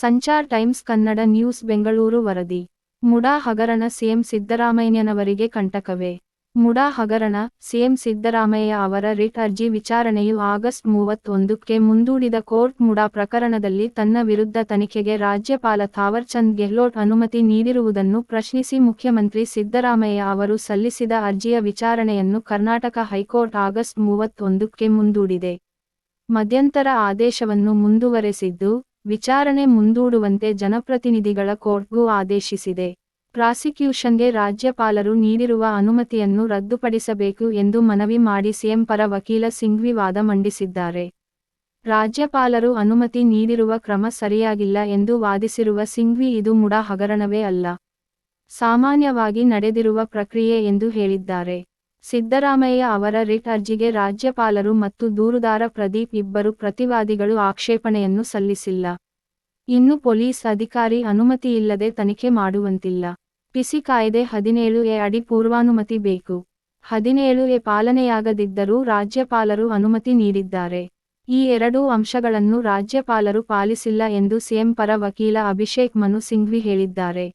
Sanchar times Kannada news Bengaluru ವರದಿ. ಮುಡಾ ಹಗರಣ CM ಸಿದ್ದರಾಮಯ್ಯನವರಿಗೆ ಕಂಟಕವೇ. MUDA ಹಗರಣ ಸಿಎಂ ಸಿದ್ದರಾಮಯ್ಯ ಅವರ ರಿಟ್ ಅರ್ಜಿ ವಿಚಾರಣೆಯು ಆಗಸ್ಟ್ ಮೂವತ್ತೊಂದಕ್ಕೆ ಮುಂದೂಡಿದ ಕೋರ್ಟ್ ಮುಡಾ ಪ್ರಕರಣದಲ್ಲಿ ತನ್ನ ವಿರುದ್ಧ ತನಿಖೆಗೆ ರಾಜ್ಯಪಾಲ ಥಾವರ್ಚಂದ್ ಗೆಹ್ಲೋಟ್ ಅನುಮತಿ ನೀಡಿರುವುದನ್ನು ಪ್ರಶ್ನಿಸಿ ಮುಖ್ಯಮಂತ್ರಿ ಸಿದ್ದರಾಮಯ್ಯ ಅವರು ಸಲ್ಲಿಸಿದ ಅರ್ಜಿಯ ವಿಚಾರಣೆಯನ್ನು ಕರ್ನಾಟಕ ಹೈಕೋರ್ಟ್ ಆಗಸ್ಟ್ ಮೂವತ್ತೊಂದಕ್ಕೆ ಮುಂದೂಡಿದೆ. ಮಧ್ಯಂತರ ಆದೇಶವನ್ನು ಮುಂದುವರೆಸಿದ್ದು ವಿಚಾರಣೆ ಮುಂದೂಡುವಂತೆ ಜನಪ್ರತಿನಿಧಿಗಳ ಕೋರ್ಟ್ಗೂ ಆದೇಶಿಸಿದೆ. ಪ್ರಾಸಿಕ್ಯೂಷನ್ಗೆ ರಾಜ್ಯಪಾಲರು ನೀಡಿರುವ ಅನುಮತಿಯನ್ನು ರದ್ದುಪಡಿಸಬೇಕು ಎಂದು ಮನವಿ ಮಾಡಿ ಸಿಎಂ ಪರ ವಕೀಲ ಸಿಂಘ್ವಿ ವಾದ ಮಂಡಿಸಿದ್ದಾರೆ. ರಾಜ್ಯಪಾಲರು ಅನುಮತಿ ನೀಡಿರುವ ಕ್ರಮ ಸರಿಯಾಗಿಲ್ಲ ಎಂದು ವಾದಿಸಿರುವ ಸಿಂಘ್ವಿ ಇದು ಮುಡ ಹಗರಣವೇ ಅಲ್ಲ. ಸಾಮಾನ್ಯವಾಗಿ ನಡೆದಿರುವ ಪ್ರಕ್ರಿಯೆ ಎಂದು ಹೇಳಿದ್ದಾರೆ. ಸಿದ್ದರಾಮಯ್ಯ ಅವರ ರಿಟ್ ಅರ್ಜಿಗೆ ರಾಜ್ಯಪಾಲರು ಮತ್ತು ದೂರುದಾರ ಪ್ರದೀಪ್ ಇಬ್ಬರು ಪ್ರತಿವಾದಿಗಳು ಆಕ್ಷೇಪಣೆಯನ್ನು ಸಲ್ಲಿಸಿಲ್ಲ. ಇನ್ನು ಪೊಲೀಸ್ ಅಧಿಕಾರಿ ಅನುಮತಿಯಿಲ್ಲದೆ ತನಿಖೆ ಮಾಡುವಂತಿಲ್ಲ. ಪಿಸಿ ಕಾಯ್ದೆ ಹದಿನೇಳು ಎ ಅಡಿ ಪೂರ್ವಾನುಮತಿ ಬೇಕು. ಹದಿನೇಳು ಎ ಪಾಲನೆಯಾಗದಿದ್ದರೂ ರಾಜ್ಯಪಾಲರು ಅನುಮತಿ ನೀಡಿದ್ದಾರೆ. ಈ ಎರಡೂ ಅಂಶಗಳನ್ನು ರಾಜ್ಯಪಾಲರು ಪಾಲಿಸಿಲ್ಲ ಎಂದು ಸಿಎಂ ಪರ ವಕೀಲ ಅಭಿಷೇಕ್ ಮನು ಸಿಂಘ್ವಿ ಹೇಳಿದ್ದಾರೆ.